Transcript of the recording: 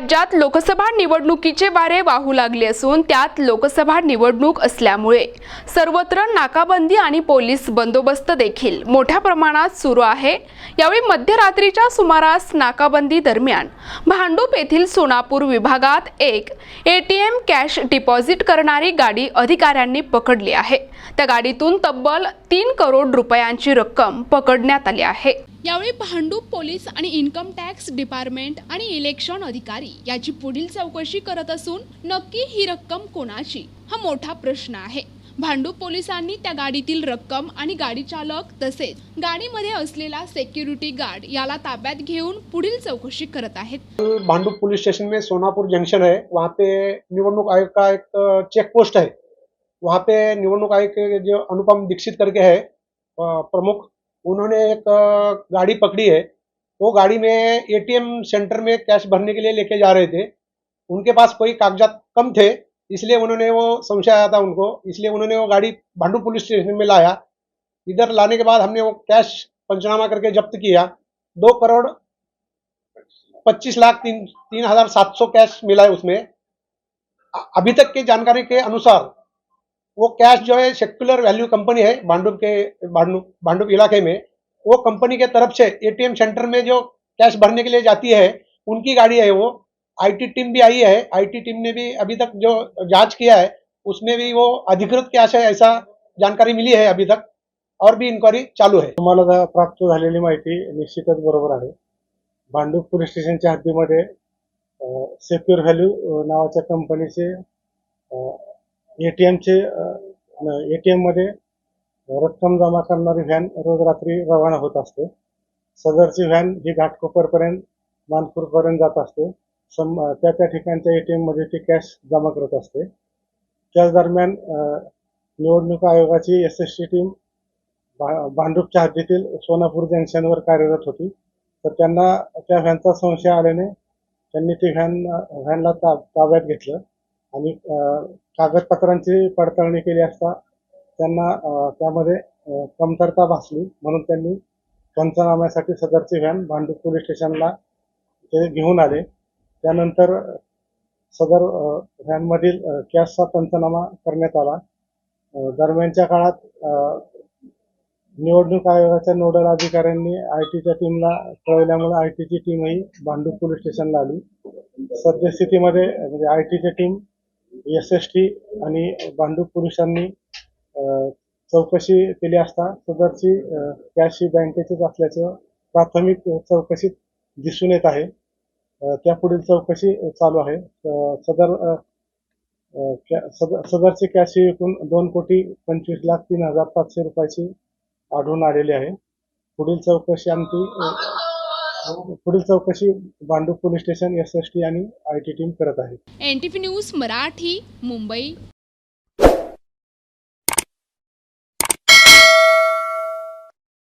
राज्यात लोकसभा निवडणुकीचे वारे वाहू लागले असून त्यात लोकसभा निवडणूक असल्यामुळे सर्वत्र नाकाबंदी आणि पोलीस बंदोबस्त देखील मोठ्या प्रमाणात सुरू आहे. यावेळी मध्यरात्रीच्या सुमारास नाकाबंदी दरम्यान भांडूप येथील सोनापूर विभागात एक एटीएम कॅश डिपॉझिट करणारी गाडी अधिकाऱ्यांनी पकडली आहे. त्या गाडीतून तब्बल तीन करोड रुपयांची रक्कम पकडण्यात आली आहे. यावेळी भांडूप पोलीस आणि इन्कम टॅक्स डिपार्टमेंट आणि इलेक्शन अधिकारी याची पुढील चौकशी करत असून नक्की ही रक्कम कोणाची हा मोठा प्रश्न आहे. भांडूप पोलिसांनी त्या गाडीतील रक्कम आणि गाडी चालक तसेच गाडीमध्ये असलेला सेक्युरिटी गार्ड याला ताब्यात घेऊन पुढील चौकशी करत आहेत. भांडूप पोलीस स्टेशन में सोनापुर जंक्शन है वहाँ पे निवडणूक आयोग का एक चेक पोस्ट है वहाँ पे निवडणूक आयोग के जो अनुपम दीक्षित करके है प्रमुख उन्होंने एक गाड़ी पकड़ी है। वो गाड़ी में एटीएम सेंटर में कैश भरने के लिए लेके जा रहे थे। उनके पास कोई कागजात कम थे, इसलिए उन्होंने वो संशय आया था उनको। इसलिए उन्होंने वो गाड़ी भांडू पुलिस स्टेशन में लाया। इधर लाने के बाद हमने वो कैश पंचनामा करके जब्त किया। दो करोड़ पच्चीस लाख तीन तीन हज़ार सात सौ कैश मिला है उसमें। अभी तक की जानकारी के अनुसार वो कैश जो है सेक्युलर वैल्यू कंपनी है भांडुप के भांडुप भांडुप इलाके में। वो कंपनी के तरफ से एटीएम सेंटर में जो कैश भरने के लिए जाती है उनकी गाड़ी है वो। आईटी टीम भी आई है। आईटी टीम ने भी अभी तक जो जांच किया है उसमें भी वो अधिकृत कैश है ऐसा जानकारी मिली है अभी तक। और भी इन्क्वायरी चालू है। तुम्हाला प्राप्त झालेली माहिती निश्चितच बरोबर आहे. भांडूप पोलीस स्टेशनच्या हद्दीमध्ये सेक्युअर व्हॅल्यू नावाच्या कंपनीचे एटीएमचे एटीएममध्ये रक्कम जमा करणारी व्हॅन रोज रात्री रवाना होत असते. सदरची व्हॅन ही घाटकोपरपर्यंत मानपूरपर्यंत जात असते. सम त्या त्या ठिकाणच्या एटीएममध्ये ती कॅश जमा करत असते. त्याच दरम्यान निवडणूक आयोगाची एस एस टी टीम भा- भांडूपच्या हद्दीतील सोनापूर जंक्शनवर कार्यरत होती. तर त्यांना त्या व्हॅनचा संशय आल्याने त्यांनी ती व्हॅन व्हॅनला ताब ताब्यात घेतलं. आणि कागदपत्रांची पडताळणी केली असता त्यांना त्यामध्ये कमतरता भासली. म्हणून त्यांनी पंचनाम्यासाठी सदरची व्हॅन भांडूप पोलीस स्टेशनला ते घेऊन आले. त्यानंतर सदर व्हॅनमधील कॅशचा पंचनामा करण्यात आला. दरम्यानच्या काळात निवडणूक आयोगाच्या नोडल अधिकाऱ्यांनी आय टीच्या टीमला कळवल्यामुळे आय टीची टीमही भांडूप पोलीस स्टेशनला आली. सद्यस्थितीमध्ये म्हणजे आय टीची टीम एस एस टी आणि बांधव पुरुषांनी चौकशी केली असता सदरची कॅश ही बँकेचीच असल्याचं प्राथमिक चौकशीत दिसून येत आहे. त्या पुढील चौकशी चालू आहे. सदर सदर सदरची कॅश ही एकूण दोन कोटी पंचवीस लाख तीन हजार पाचशे रुपयाची आढळून आलेली आहे. पुढील चौकशी आमची पुढील चौकशी बांडू police station S S T आणि आय टी टीम करत आहे. N T P news Marathi Mumbai.